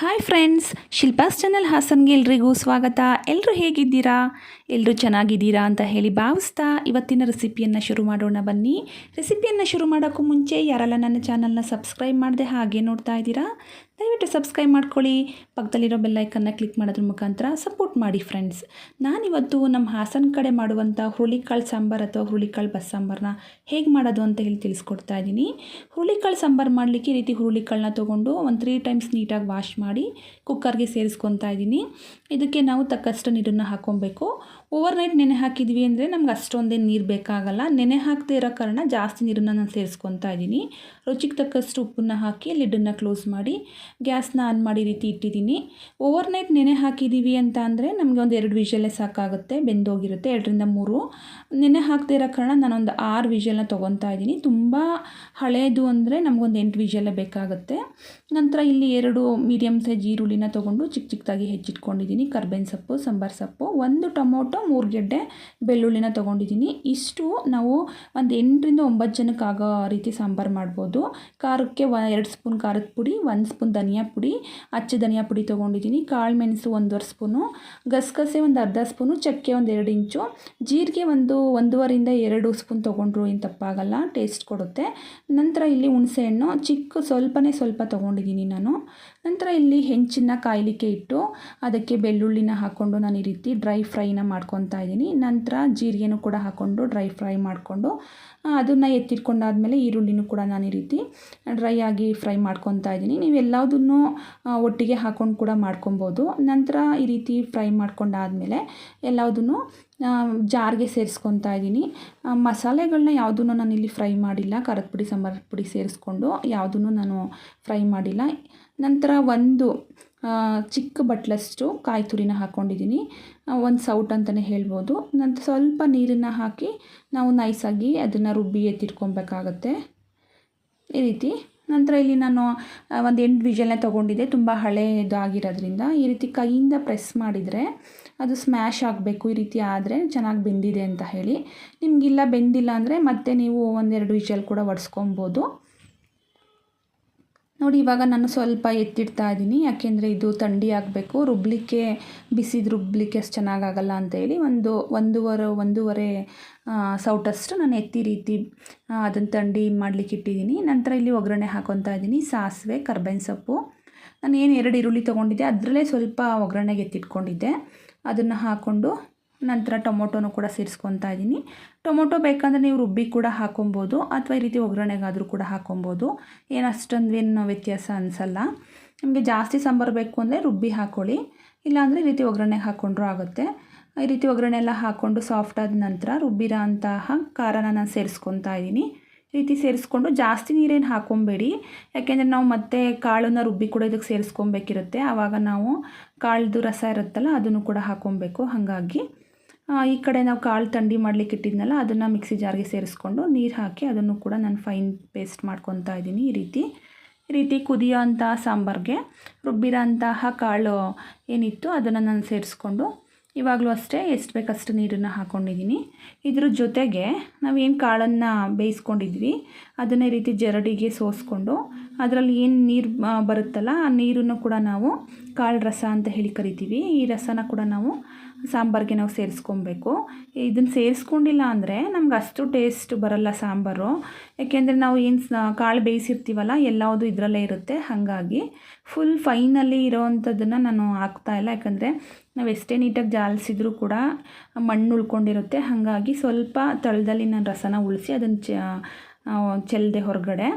Hi friends Shilpa's channel ಹಾಸನ್ಗೆ ಎಲ್ರಿಗೂ ಸ್ವಾಗತ. ಎಲ್ಲರೂ ಹೇಗಿದ್ದೀರಾ? ಎಲ್ಲರೂ ಚೆನ್ನಾಗಿದ್ದೀರಾ ಅಂತ ಹೇಳಿ ಭಾವಿಸ್ತಾ ಇವತ್ತಿನ ರೆಸಿಪಿಯನ್ನು ಶುರು ಮಾಡೋಣ ಬನ್ನಿ. ರೆಸಿಪಿಯನ್ನು ಶುರು ಮಾಡೋಕ್ಕೂ ಮುಂಚೆ ಯಾರೆಲ್ಲ ನನ್ನ ಚಾನಲ್ನ ಸಬ್ಸ್ಕ್ರೈಬ್ ಮಾಡಿದೆ ಹಾಗೆ ನೋಡ್ತಾ ಇದ್ದೀರಾ? ದಯವಿಟ್ಟು ಸಬ್ಸ್ಕ್ರೈಬ್ ಮಾಡ್ಕೊಳ್ಳಿ. ಪಕ್ಕದಲ್ಲಿರೋ ಬೆಲ್ಲೈಕನ್ನ ಕ್ಲಿಕ್ ಮಾಡೋದ್ರ ಮುಖಾಂತರ ಸಪೋರ್ಟ್ ಮಾಡಿ ಫ್ರೆಂಡ್ಸ್ ನಾನಿವತ್ತು ನಮ್ಮ ಹಾಸನ ಕಡೆ ಮಾಡುವಂಥ ಹುರುಳಿಕಾಳು ಸಾಂಬಾರು ಅಥವಾ ಹುರುಳಿಕಾಳು ಬಸ್ ಸಾಂಬಾರನ್ನ ಹೇಗೆ ಮಾಡೋದು ಅಂತ ಹೇಳಿ ತಿಳಿಸ್ಕೊಡ್ತಾ ಇದ್ದೀನಿ. ಹುರುಳಿಕಾಳು ಸಾಂಬಾರು ಮಾಡಲಿಕ್ಕೆ ಈ ರೀತಿ ಹುರುಳಿಕಾಳನ್ನ ತೊಗೊಂಡು ಒಂದು ತ್ರೀ ಟೈಮ್ಸ್ ನೀಟಾಗಿ ವಾಶ್ ಮಾಡಿ ಕುಕ್ಕರ್ಗೆ ಸೇರಿಸ್ಕೊತಾ ಇದ್ದೀನಿ. ಇದಕ್ಕೆ ನಾವು ತಕ್ಕಷ್ಟು ನೀರನ್ನು ಹಾಕೊಬೇಕು ಓವರ್ ನೈಟ್ ನೆನೆ ಹಾಕಿದ್ವಿ ಅಂದರೆ ನಮ್ಗೆ ಅಷ್ಟೊಂದೇನು ನೀರು ಬೇಕಾಗಲ್ಲ. ನೆನೆ ಹಾಕದೇ ಇರೋ ಕಾರಣ ಜಾಸ್ತಿ ನೀರನ್ನು ನಾನು ಸೇರಿಸ್ಕೊತಾ ಇದ್ದೀನಿ. ರುಚಿಗೆ ತಕ್ಕಷ್ಟು ಉಪ್ಪನ್ನು ಹಾಕಿ ಲಿಡ್ಡನ್ನು ಕ್ಲೋಸ್ ಮಾಡಿ ಗ್ಯಾಸ್ನ ಆನ್ ಮಾಡಿ ರೀತಿ ಇಟ್ಟಿದ್ದೀನಿ. ಓವರ್ ನೈಟ್ ನೆನೆ ಹಾಕಿದ್ದೀವಿ ಅಂತ ಅಂದರೆ ನಮಗೆ ಒಂದು ಎರಡು ವಿಷಲೇ ಸಾಕಾಗುತ್ತೆ, ಬೆಂದೋಗಿರುತ್ತೆ, ಎರಡರಿಂದ ಮೂರು. ನೆನೆ ಹಾಕದೇ ಇರೋ ಕಾರಣ ನಾನೊಂದು ಆರು ವಿಷಲನ್ನ ತೊಗೊತಾ ಇದ್ದೀನಿ. ತುಂಬ ಹಳೆಯದು ಅಂದರೆ ನಮಗೊಂದು ಎಂಟು ವಿಷಲೇ ಬೇಕಾಗುತ್ತೆ. ನಂತರ ಇಲ್ಲಿ ಎರಡು ಮೀಡಿಯಮ್ ಸೈಜ್ ಈರುಳ್ಳಿನ ತೊಗೊಂಡು ಚಿಕ್ಕ ಚಿಕ್ಕದಾಗಿ ಹೆಚ್ಚಿಟ್ಕೊಂಡಿದ್ದೀನಿ. ಕರ್ಬೇವಿನ ಸೊಪ್ಪು, ಸಾಂಬಾರು ಸೊಪ್ಪು, ಒಂದು ಟೊಮೊಟೊ, ಮೂರು ಗೆಡ್ಡೆ ಬೆಳ್ಳುಳ್ಳಿನ ತೊಗೊಂಡಿದ್ದೀನಿ. ಇಷ್ಟು ನಾವು ಒಂದು ಎಂಟರಿಂದ ಒಂಬತ್ತು ಜನಕ್ಕೆ ಆಗೋ ರೀತಿ ಸಾಂಬಾರು ಮಾಡ್ಬೋದು. ಖಾರಕ್ಕೆ ಎರಡು ಸ್ಪೂನ್ ಖಾರದ ಪುಡಿ, ಒಂದು ಸ್ಪೂನ್ ಧನಿಯಾ ಪುಡಿ, ಅಚ್ಚ ಧನಿಯಾ ಪುಡಿ ತೊಗೊಂಡಿದ್ದೀನಿ. ಕಾಳು ಮೆಣಸು ಒಂದೂವರೆ ಸ್ಪೂನು, ಗಸಗಸೆ ಒಂದು ಅರ್ಧ ಸ್ಪೂನು, ಚಕ್ಕೆ ಒಂದು ಎರಡು ಇಂಚು. ಜೀರಿಗೆ ಒಂದು ಒಂದೂವರೆಯಿಂದ ಎರಡು ಸ್ಪೂನ್ ತೊಗೊಂಡ್ರು ಏನು ತಪ್ಪಾಗಲ್ಲ ಟೇಸ್ಟ್ ಕೊಡುತ್ತೆ. ನಂತರ ಇಲ್ಲಿ ಹುಣಸೆಹಣ್ಣು ಚಿಕ್ಕ ಸ್ವಲ್ಪನೇ ಸ್ವಲ್ಪ ತೊಗೊಂಡಿದ್ದೀನಿ ನಾನು. ನಂತರ ಇಲ್ಲಿ ಹೆಂಚಿನ ಕಾಯಲಿಕ್ಕೆ ಇಟ್ಟು ಅದಕ್ಕೆ ಬೆಳ್ಳುಳ್ಳಿನ ಹಾಕ್ಕೊಂಡು ನಾನು ಈ ರೀತಿ ಡ್ರೈ ಫ್ರೈನ ಮಾಡ್ಕೊತಾ ಇದ್ದೀನಿ. ನಂತರ ಜೀರಿಗೆನೂ ಕೂಡ ಹಾಕ್ಕೊಂಡು ಡ್ರೈ ಫ್ರೈ ಮಾಡಿಕೊಂಡು ಅದನ್ನು ಎತ್ತಿಟ್ಕೊಂಡಾದ್ಮೇಲೆ ಈರುಳ್ಳಿನೂ ಕೂಡ ನಾನು ಈ ರೀತಿ ಡ್ರೈ ಆಗಿ ಫ್ರೈ ಮಾಡ್ಕೊತಾ ಇದ್ದೀನಿ. ನೀವು ಎಲ್ಲದನ್ನು ಒಟ್ಟಿಗೆ ಹಾಕ್ಕೊಂಡು ಕೂಡ ಮಾಡ್ಕೊಬೋದು. ನಂತರ ಈ ರೀತಿ ಫ್ರೈ ಮಾಡ್ಕೊಂಡಾದಮೇಲೆ ಎಲ್ಲದನ್ನು ಜಾರ್ಗೆ ಸೇರಿಸ್ಕೊತಾ ಇದ್ದೀನಿ. ಮಸಾಲೆಗಳನ್ನ ಯಾವುದನ್ನು ನಾನು ಇಲ್ಲಿ ಫ್ರೈ ಮಾಡಿಲ್ಲ, ಖಾರದ ಪುಡಿ, ಸಾಂಬಾರು ಪುಡಿ ಸೇರಿಸ್ಕೊಂಡು ಯಾವುದನ್ನು ನಾನು ಫ್ರೈ ಮಾಡಿಲ್ಲ. ನಂತರ ಒಂದು ಚಿಕ್ಕ ಬಟ್ಲಷ್ಟು ಕಾಯಿ ತುರಿನ ಹಾಕ್ಕೊಂಡಿದ್ದೀನಿ ಒಂದು ಸೌಟ್ ಅಂತಲೇ ಹೇಳ್ಬೋದು. ನಂತರ ಸ್ವಲ್ಪ ನೀರನ್ನು ಹಾಕಿ ನಾವು ನೈಸಾಗಿ ಅದನ್ನು ರುಬ್ಬಿ ಎತ್ತಿಟ್ಕೊಬೇಕಾಗತ್ತೆ. ಈ ರೀತಿ. ನಂತರ ಇಲ್ಲಿ ನಾನು ಒಂದು ಎಂಟು ವಿಷಲ್ನೇ ತೊಗೊಂಡಿದ್ದೆ, ತುಂಬ ಹಳೆಯದಾಗಿರೋದ್ರಿಂದ ಈ ರೀತಿ ಕೈಯಿಂದ ಪ್ರೆಸ್ ಮಾಡಿದರೆ ಅದು ಸ್ಮ್ಯಾಶ್ ಆಗಬೇಕು ಈ ರೀತಿ ಆದರೆ ಚೆನ್ನಾಗಿ ಬೆಂದಿದೆ ಅಂತ ಹೇಳಿ. ನಿಮಗಿಲ್ಲ ಬೆಂದಿಲ್ಲ ಅಂದರೆ ಮತ್ತೆ ನೀವು ಒಂದೆರಡು ವಿಷಲ್ ಕೂಡ ಒಡ್ಸ್ಕೊಬೋದು. ನೋಡಿ, ಇವಾಗ ನಾನು ಸ್ವಲ್ಪ ಎತ್ತಿಡ್ತಾ ಇದ್ದೀನಿ. ಯಾಕೆಂದರೆ ಇದು ಥಂಡಿ ಆಗಬೇಕು. ರುಬ್ಲಿಕ್ಕೆ, ಬಿಸಿದು ರುಬ್ಲಿಕ್ಕೆ ಅಷ್ಟು ಚೆನ್ನಾಗಾಗಲ್ಲ ಅಂತೇಳಿ ಒಂದು ಒಂದೂವರೆ ಒಂದೂವರೆ ಸೌಟಷ್ಟು ನಾನು ಎತ್ತಿ ರೀತಿ ಅದನ್ನು ತಂಡಿ ಮಾಡಲಿಕ್ಕೆ ಇಟ್ಟಿದ್ದೀನಿ. ನಂತರ ಇಲ್ಲಿ ಒಗ್ಗರಣೆ ಹಾಕೊತಾ ಇದ್ದೀನಿ. ಸಾಸಿವೆ, ಕರ್ಬೇವಿನ ಸೊಪ್ಪು. ನಾನು ಏನು ಎರಡು ಈರುಳ್ಳಿ ತೊಗೊಂಡಿದ್ದೆ. ಅದರಲ್ಲೇ ಸ್ವಲ್ಪ ಒಗ್ಗರಣೆಗೆ ಎತ್ತಿಟ್ಕೊಂಡಿದ್ದೆ. ಅದನ್ನು ಹಾಕ್ಕೊಂಡು ನಂತರ ಟೊಮೊಟೊನೂ ಕೂಡ ಸೇರಿಸ್ಕೊತಾ ಇದ್ದೀನಿ ಟೊಮೊಟೊ ಬೇಕಂದರೆ ನೀವು ರುಬ್ಬಿ ಕೂಡ ಹಾಕೊಬೋದು, ಅಥವಾ ಈ ರೀತಿ ಒಗ್ಗರಣೆಗಾದರೂ ಕೂಡ ಹಾಕೊಬೋದು. ಏನು ಅಷ್ಟೊಂದು ಏನು ವ್ಯತ್ಯಾಸ ಅನಿಸಲ್ಲ. ನಿಮಗೆ ಜಾಸ್ತಿ ಸಾಂಬಾರು ಬೇಕು ಅಂದರೆ ರುಬ್ಬಿ ಹಾಕ್ಕೊಳ್ಳಿ ಇಲ್ಲಾಂದರೆ ಈ ರೀತಿ ಒಗ್ಗರಣೆಗೆ ಹಾಕ್ಕೊಂಡ್ರೂ ಆಗುತ್ತೆ. ಈ ರೀತಿ ಒಗ್ಗರಣೆ ಎಲ್ಲ ಹಾಕ್ಕೊಂಡು ಸಾಫ್ಟ್ ಆದ ನಂತರ ರುಬ್ಬಿರೋ ಅಂತಹ ಖಾರನ ನಾನು ಸೇರಿಸ್ಕೊತಾ ಇದ್ದೀನಿ ಈ ರೀತಿ ಸೇರಿಸ್ಕೊಂಡು ಜಾಸ್ತಿ ನೀರೇನು ಹಾಕ್ಕೊಬೇಡಿ ಯಾಕೆಂದರೆ ನಾವು ಮತ್ತೆ ಕಾಳನ್ನು ರುಬ್ಬಿ ಕೂಡ ಇದಕ್ಕೆ ಸೇರಿಸ್ಕೊಬೇಕಿರುತ್ತೆ. ಆವಾಗ ನಾವು ಕಾಳ್ದು ರಸ ಇರುತ್ತಲ್ಲ, ಅದನ್ನು ಕೂಡ ಹಾಕ್ಕೊಬೇಕು ಹಾಗಾಗಿ ಈ ಕಡೆ ನಾವು ಕಾಳು ತಂಡಿ ಮಾಡಲಿಕ್ಕೆ ಇಟ್ಟಿದ್ನಲ್ಲ, ಅದನ್ನು ಮಿಕ್ಸಿ ಜಾರ್ಗೆ ಸೇರಿಸ್ಕೊಂಡು ನೀರು ಹಾಕಿ ಅದನ್ನು ಕೂಡ ನಾನು ಫೈನ್ ಪೇಸ್ಟ್ ಮಾಡ್ಕೊತಾ ಇದ್ದೀನಿ ಈ ರೀತಿ. ಈ ರೀತಿ ಕುದಿಯೋ ಅಂತಹ ಸಾಂಬಾರಿಗೆ ರುಬ್ಬಿರೋ ಅಂತಹ ಕಾಳು ಏನಿತ್ತು ಅದನ್ನು ನಾನು ಸೇರಿಸ್ಕೊಂಡು ಇವಾಗಲೂ ಅಷ್ಟೇ ಎಷ್ಟು ಬೇಕಷ್ಟು ನೀರನ್ನು ಹಾಕ್ಕೊಂಡಿದ್ದೀನಿ ಇದ್ರ ಜೊತೆಗೆ ನಾವೇನು ಕಾಳನ್ನು ಬೇಯಿಸ್ಕೊಂಡಿದ್ವಿ, ಅದನ್ನೇ ರೀತಿ ಜರಡಿಗೆ ಸೋಸ್ಕೊಂಡು ಅದರಲ್ಲಿ ಏನು ನೀರು ಬರುತ್ತಲ್ಲ, ಆ ನೀರನ್ನು ಕೂಡ ನಾವು ಕಾಳು ರಸ ಅಂತ ಹೇಳಿ ಕರಿತೀವಿ. ಈ ರಸನ ಕೂಡ ನಾವು ಸಾಂಬಾರಿಗೆ ನಾವು ಸೇರಿಸ್ಕೊಬೇಕು. ಇದನ್ನು ಸೇರಿಸ್ಕೊಂಡಿಲ್ಲ ಅಂದರೆ ನಮ್ಗೆ ಅಷ್ಟು ಟೇಸ್ಟ್ ಬರಲ್ಲ ಸಾಂಬಾರು. ಯಾಕೆಂದರೆ ನಾವು ಏನು ಕಾಳು ಬೇಯಿಸಿರ್ತೀವಲ್ಲ, ಎಲ್ಲವುದು ಇದರಲ್ಲೇ ಇರುತ್ತೆ. ಹಾಗಾಗಿ ಫುಲ್ ಫೈನಲ್ಲಿ ಇರೋವಂಥದ್ದನ್ನು ನಾನು ಹಾಕ್ತಾಯಿಲ್ಲ ಯಾಕಂದರೆ ನಾವು ಎಷ್ಟೇ ನೀಟಾಗಿ ಜಾಲಿಸಿದ್ರೂ ಕೂಡ ಮಣ್ಣು ಉಳ್ಕೊಂಡಿರುತ್ತೆ. ಹಾಗಾಗಿ ಸ್ವಲ್ಪ ತಳದಲ್ಲಿ ನಾನು ರಸನ ಉಳಿಸಿ ಅದನ್ನು ಚೆಲ್ಲದೆ ಹೊರಗಡೆ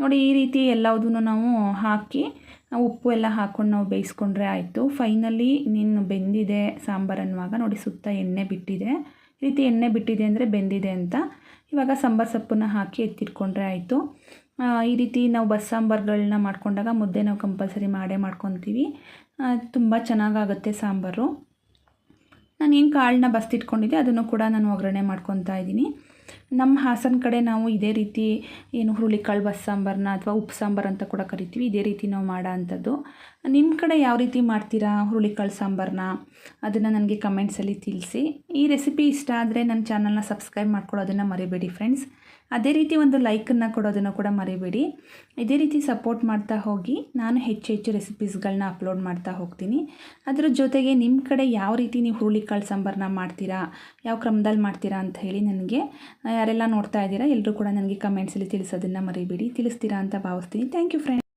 ನೋಡಿ, ಈ ರೀತಿ ಎಲ್ಲದನ್ನು ನಾವು ಹಾಕಿ, ಉಪ್ಪು ಎಲ್ಲ ಹಾಕ್ಕೊಂಡು ನಾವು ಬೇಯಿಸ್ಕೊಂಡ್ರೆ ಆಯಿತು. ಫೈನಲಿ ನೀನು ಬೆಂದಿದೆ ಸಾಂಬಾರು ಅನ್ನುವಾಗ, ನೋಡಿ, ಸುತ್ತ ಎಣ್ಣೆ ಬಿಟ್ಟಿದೆ. ಈ ರೀತಿ ಎಣ್ಣೆ ಬಿಟ್ಟಿದೆ ಅಂದರೆ ಬೆಂದಿದೆ ಅಂತ. ಇವಾಗ ಸಾಂಬಾರು ಸೊಪ್ಪನ್ನು ಹಾಕಿ ಎತ್ತಿಟ್ಕೊಂಡ್ರೆ ಆಯಿತು. ಈ ರೀತಿ ನಾವು ಬಸ್ ಸಾಂಬಾರುಗಳನ್ನ ಮಾಡ್ಕೊಂಡಾಗ ಮುದ್ದೆ ನಾವು ಕಂಪಲ್ಸರಿ ಮಾಡೇ ಮಾಡ್ಕೊತೀವಿ. ತುಂಬ ಚೆನ್ನಾಗಾಗುತ್ತೆ ಸಾಂಬಾರು. ನಾನು ಏನು ಕಾಳನ್ನ ಬಸ್ತಿಟ್ಕೊಂಡಿದ್ದೆ, ಅದನ್ನು ಕೂಡ ನಾನು ಒಗ್ಗರಣೆ ಮಾಡ್ಕೊತಾ ಇದ್ದೀನಿ. ನಮ್ಮ ಹಾಸನ ಕಡೆ ನಾವು ಇದೇ ರೀತಿ ಏನು ಹುರುಳಿಕಾಳು ಬಸ್ ಸಾಂಬಾರನ್ನ ಅಥವಾ ಉಪ್ಪು ಸಾಂಬಾರು ಅಂತ ಕೂಡ ಕರಿತೀವಿ. ಇದೇ ರೀತಿ ನಾವು ಮಾಡೋ ಅಂಥದ್ದು. ನಿಮ್ಮ ಕಡೆ ಯಾವ ರೀತಿ ಮಾಡ್ತೀರಾ ಹುರುಳಿಕಾಳು ಸಾಂಬಾರನ್ನ ಅದನ್ನು ನನಗೆ ಕಮೆಂಟ್ಸಲ್ಲಿ ತಿಳಿಸಿ. ಈ ರೆಸಿಪಿ ಇಷ್ಟ ಆದರೆ ನನ್ನ ಚಾನಲ್ನ ಸಬ್ಸ್ಕ್ರೈಬ್ ಮಾಡ್ಕೊಳ್ಳೋದನ್ನು ಮರಿಬೇಡಿ ಫ್ರೆಂಡ್ಸ್ ಅದೇ ರೀತಿ ಒಂದು ಲೈಕನ್ನು ಕೊಡೋದನ್ನು ಕೂಡ ಮರಿಬೇಡಿ. ಇದೇ ರೀತಿ ಸಪೋರ್ಟ್ ಮಾಡ್ತಾ ಹೋಗಿ ನಾನು ಹೆಚ್ಚು ಹೆಚ್ಚು ರೆಸಿಪೀಸ್ಗಳನ್ನ ಅಪ್ಲೋಡ್ ಮಾಡ್ತಾ ಹೋಗ್ತೀನಿ. ಅದರ ಜೊತೆಗೆ ನಿಮ್ಮ ಕಡೆ ಯಾವ ರೀತಿ ನೀವು ಹುರುಳಿಕಾಳು ಸಾಂಬಾರನ್ನ ಮಾಡ್ತೀರಾ? ಯಾವ ಕ್ರಮದಲ್ಲಿ ಮಾಡ್ತೀರಾ ಅಂತ ಹೇಳಿ ನನಗೆ ಯಾರೆಲ್ಲ ನೋಡ್ತಾ ಇದ್ದೀರಾ ಎಲ್ಲರೂ ಕೂಡ ನನಗೆ ಕಮೆಂಟ್ಸಲ್ಲಿ ತಿಳಿಸೋದನ್ನು ಮರಿಬೇಡಿ. ತಿಳಿಸ್ತೀರಾ ಅಂತ ಭಾವಿಸ್ತೀನಿ. Thank you friend